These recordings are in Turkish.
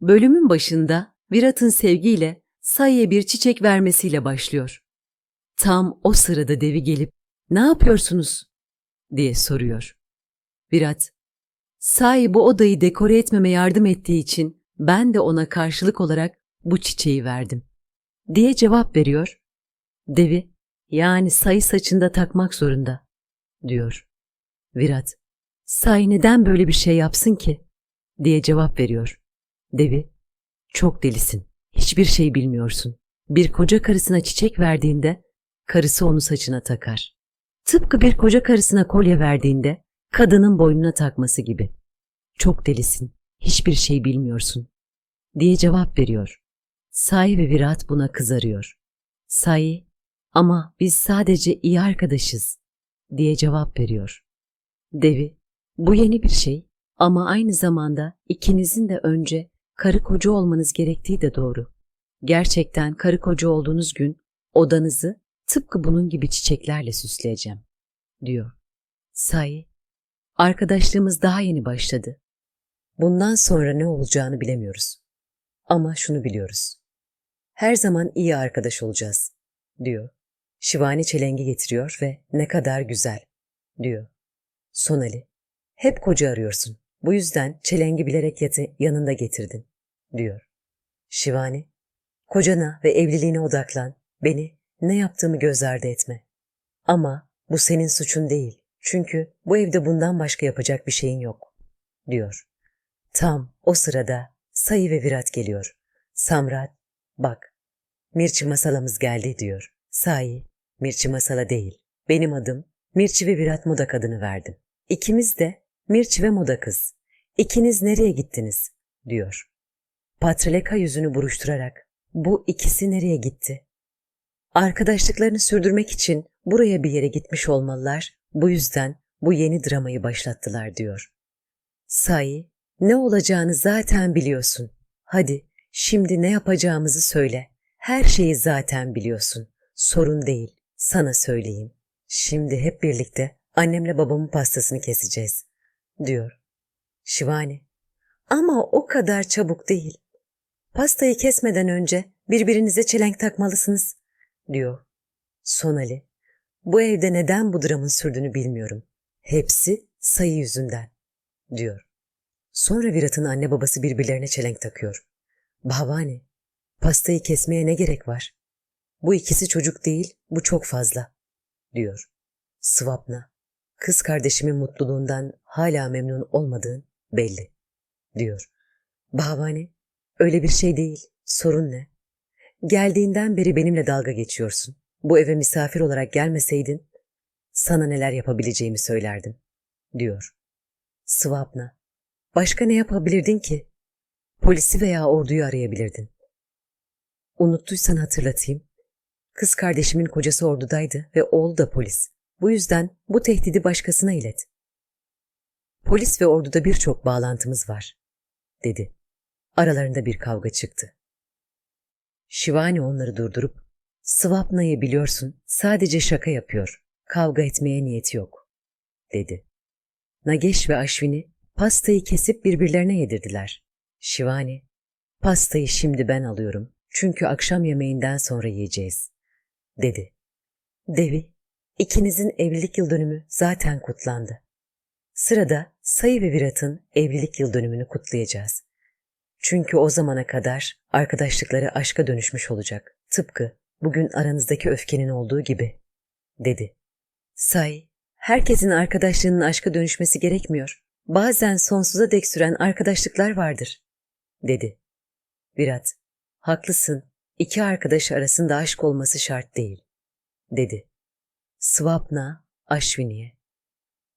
Bölümün başında Virat'ın sevgiyle Say'e bir çiçek vermesiyle başlıyor. Tam o sırada devi gelip ne yapıyorsunuz diye soruyor. Virat, Say bu odayı dekore etmeme yardım ettiği için ben de ona karşılık olarak bu çiçeği verdim diye cevap veriyor. Devi, yani Say saçında takmak zorunda diyor. Virat, Say neden böyle bir şey yapsın ki? diye cevap veriyor. Devi, çok delisin. Hiçbir şey bilmiyorsun. Bir koca karısına çiçek verdiğinde karısı onu saçına takar. Tıpkı bir koca karısına kolye verdiğinde kadının boynuna takması gibi. Çok delisin. Hiçbir şey bilmiyorsun. diye cevap veriyor. Sai ve Virat buna kızarıyor. Sai, ama biz sadece iyi arkadaşız diye cevap veriyor. Devi, bu yeni bir şey ama aynı zamanda ikinizin de önce karı koca olmanız gerektiği de doğru. Gerçekten karı koca olduğunuz gün odanızı tıpkı bunun gibi çiçeklerle süsleyeceğim, diyor. Say, arkadaşlığımız daha yeni başladı. Bundan sonra ne olacağını bilemiyoruz. Ama şunu biliyoruz. Her zaman iyi arkadaş olacağız, diyor. Şivani çelengi getiriyor ve ne kadar güzel, diyor. Sonali, hep koca arıyorsun. Bu yüzden çelengi bilerek yatı yanında getirdin, diyor. Şivani, kocana ve evliliğine odaklan. Beni, ne yaptığımı göz ardı etme. Ama bu senin suçun değil. Çünkü bu evde bundan başka yapacak bir şeyin yok, diyor. Tam o sırada Sayı ve Virat geliyor. Samrat, bak, Mirçi masalamız geldi diyor. Sahi, Mirçi masala değil. Benim adım Mirçi ve Virat Moda adını verdim. İkimiz de Mirçi ve Moda kız. İkiniz nereye gittiniz? diyor. Patreleka yüzünü buruşturarak bu ikisi nereye gitti? Arkadaşlıklarını sürdürmek için buraya bir yere gitmiş olmalılar. Bu yüzden bu yeni dramayı başlattılar diyor. Sahi, ne olacağını zaten biliyorsun. Hadi şimdi ne yapacağımızı söyle. Her şeyi zaten biliyorsun. Sorun değil. Sana söyleyeyim. Şimdi hep birlikte annemle babamın pastasını keseceğiz, diyor. Şivani, ama o kadar çabuk değil. Pastayı kesmeden önce birbirinize çelenk takmalısınız, diyor. Sonali, bu evde neden bu dramın sürdüğünü bilmiyorum. Hepsi sayı yüzünden, diyor. Sonra Virat'ın anne babası birbirlerine çelenk takıyor. Bhavani, pastayı kesmeye ne gerek var? Bu ikisi çocuk değil, bu çok fazla, diyor. Svapna, kız kardeşimin mutluluğundan hala memnun olmadığın belli, diyor. Bhavani, öyle bir şey değil, sorun ne? Geldiğinden beri benimle dalga geçiyorsun. Bu eve misafir olarak gelmeseydin, sana neler yapabileceğimi söylerdim, diyor. Svapna, başka ne yapabilirdin ki? Polisi veya orduyu arayabilirdin. Unuttuysan hatırlatayım. Kız kardeşimin kocası ordudaydı ve oğlu da polis. Bu yüzden bu tehdidi başkasına ilet. Polis ve orduda birçok bağlantımız var, dedi. Aralarında bir kavga çıktı. Şivani onları durdurup, Svapna'yı biliyorsun, sadece şaka yapıyor, kavga etmeye niyeti yok, dedi. Nageş ve Aşvini pastayı kesip birbirlerine yedirdiler. Şivani, pastayı şimdi ben alıyorum, çünkü akşam yemeğinden sonra yiyeceğiz, dedi. Devi, ikinizin evlilik yıl dönümü zaten kutlandı. Sırada Sayı ve Virat'ın evlilik yıl dönümünü kutlayacağız. Çünkü o zamana kadar arkadaşlıkları aşka dönüşmüş olacak. Tıpkı bugün aranızdaki öfkenin olduğu gibi, dedi. Say, herkesin arkadaşlığının aşka dönüşmesi gerekmiyor. Bazen sonsuza dek süren arkadaşlıklar vardır, dedi. Virat, haklısın. İki arkadaş arasında aşk olması şart değil, dedi. Swapna, Ashwini'ye.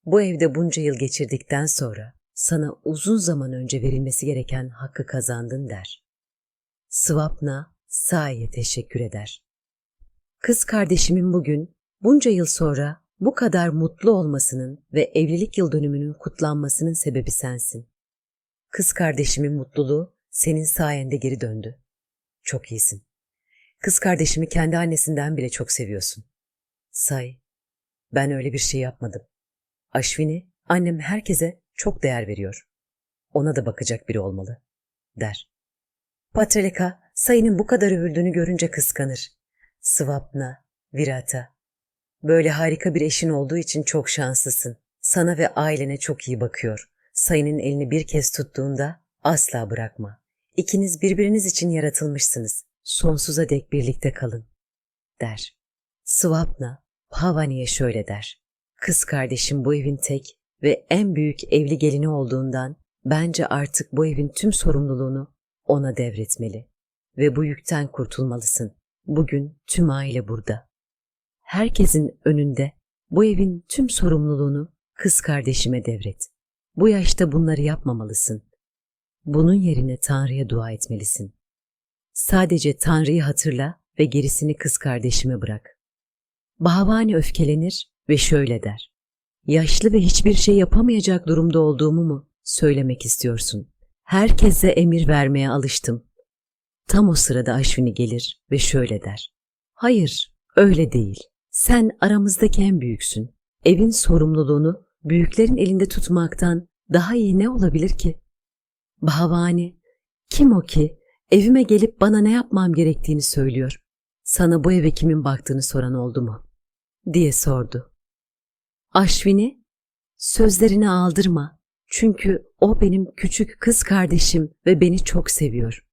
Bu evde bunca yıl geçirdikten sonra sana uzun zaman önce verilmesi gereken hakkı kazandın der. Swapna, Sai'ye teşekkür eder. Kız kardeşimin bugün, bunca yıl sonra bu kadar mutlu olmasının ve evlilik yıl dönümünün kutlanmasının sebebi sensin. Kız kardeşimin mutluluğu senin sayende geri döndü. Çok iyisin. Kız kardeşimi kendi annesinden bile çok seviyorsun. Say, ben öyle bir şey yapmadım. Aşvini, annem herkese çok değer veriyor. Ona da bakacak biri olmalı, der. Patrelika, sayının bu kadar övüldüğünü görünce kıskanır. Svapna, Virata. Böyle harika bir eşin olduğu için çok şanslısın. Sana ve ailene çok iyi bakıyor. Sayının elini bir kez tuttuğunda asla bırakma. İkiniz birbiriniz için yaratılmışsınız. Sonsuza dek birlikte kalın, der. Svapna, Bhavani'ye şöyle der. Kız kardeşim bu evin tek ve en büyük evli gelini olduğundan bence artık bu evin tüm sorumluluğunu ona devretmeli. Ve bu yükten kurtulmalısın. Bugün tüm aile burada. Herkesin önünde bu evin tüm sorumluluğunu kız kardeşime devret. Bu yaşta bunları yapmamalısın. Bunun yerine Tanrı'ya dua etmelisin. Sadece Tanrı'yı hatırla ve gerisini kız kardeşime bırak. Bahavani öfkelenir ve şöyle der. Yaşlı ve hiçbir şey yapamayacak durumda olduğumu mu söylemek istiyorsun? Herkese emir vermeye alıştım. Tam o sırada Aşvini gelir ve şöyle der. Hayır, öyle değil. Sen aramızdaki en büyüksün. Evin sorumluluğunu büyüklerin elinde tutmaktan daha iyi ne olabilir ki? Bahavani, kim o ki evime gelip bana ne yapmam gerektiğini söylüyor. Sana bu eve kimin baktığını soran oldu mu? Diye sordu. Aşvini, sözlerini aldırma. Çünkü o benim küçük kız kardeşim ve beni çok seviyor.